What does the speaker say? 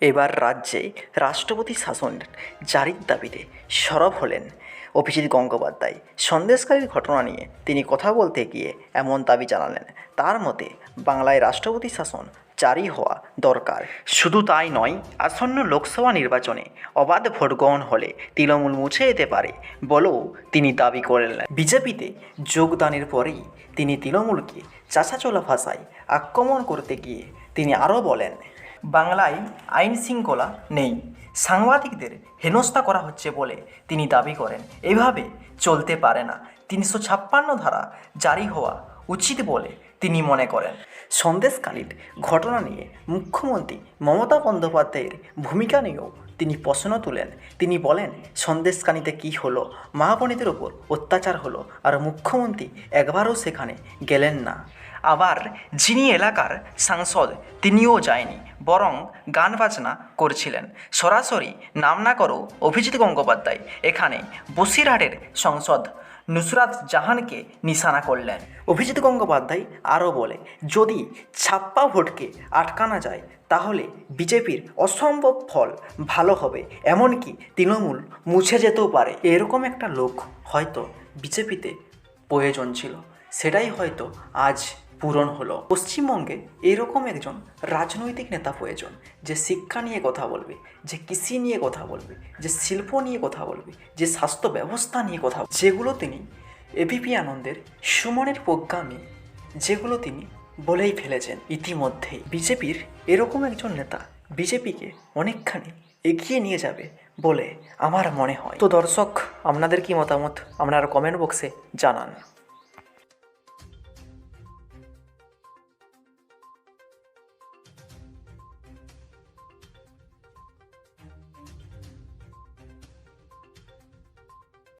এবার রাজ্যে রাষ্ট্রপতি শাসন জারির দাবিতে সরব হলেন অভিজিৎ গঙ্গোপাধ্যায়। সন্দেশকারীর ঘটনা নিয়ে তিনি কথা বলতে গিয়ে এমন দাবি জানালেন। তার মতে, বাংলায় রাষ্ট্রপতি শাসন জারি হওয়া দরকার। শুধু তাই নয়, আসন্ন লোকসভা নির্বাচনে অবাধ ভোট গ্রহণ হলে তৃণমূল মুছে যেতে পারে বলেও তিনি দাবি করলেন। বিজেপিতে যোগদানের পরেই তিনি তৃণমূলকে চাষাচলা ভাষায় আক্রমণ করতে গিয়ে তিনি আরও বলেন বাংলায় আইন শৃঙ্খলা নেই। সাংবাদিকদের হেনস্থা করা হচ্ছে বলে তিনি দাবি করেন। এভাবে চলতে পারে না। তিনশো ছাপ্পান্ন ধারা জারি হওয়া উচিত বলে তিনি মনে করেন। সন্দেশকালীন ঘটনা নিয়ে মুখ্যমন্ত্রী মমতা বন্দ্যোপাধ্যায়ের ভূমিকা নিয়েও তিনি প্রশ্ন তুলেন। তিনি বলেন সন্দেশকানীতে কী হলো? মা বোনেদের ওপর অত্যাচার হলো আর মুখ্যমন্ত্রী একবারও সেখানে গেলেন না। আবার যিনি এলাকার সাংসদ তিনিও যায়নি। বরং গান বাজনা করছিলেন। সরাসরি নাম না করো অভিজিৎ গঙ্গোপাধ্যায়। এখানে বসিরহাটের সংসদ নুসরাত জাহানকে নিশানা করলেন। অভিজিৎ গঙ্গোপাধ্যায় আরও বলে, যদি ছাপ্পা ভোটকে আটকানো যায়, তাহলে বিজেপির অসম্ভব ফল ভালো হবে। এমনকি তৃণমূল মুছে যেতেও পারে। এরকম একটা লোক হয়তো বিজেপিতে প্রয়োজন ছিল। সেটাই হয়তো আজ পূরণ হলো। পশ্চিমবঙ্গে এরকম একজন রাজনৈতিক নেতা প্রয়োজন, যে শিক্ষা নিয়ে কথা বলবে, যে কৃষি নিয়ে কথা বলবে, যে শিল্প নিয়ে কথা বলবে, যে স্বাস্থ্য ব্যবস্থা নিয়ে কথা যেগুলো তিনি এবিপি আনন্দের সুমনের প্রোগ্রামে, যেগুলো তিনি বলেই ফেলেছেন ইতিমধ্যেই। বিজেপির এরকম একজন নেতা বিজেপিকে অনেকখানি এগিয়ে নিয়ে যাবে বলে আমার মনে হয়। তো দর্শক, আপনাদের কি মতামত? আপনারা কমেন্ট বক্সে জানান।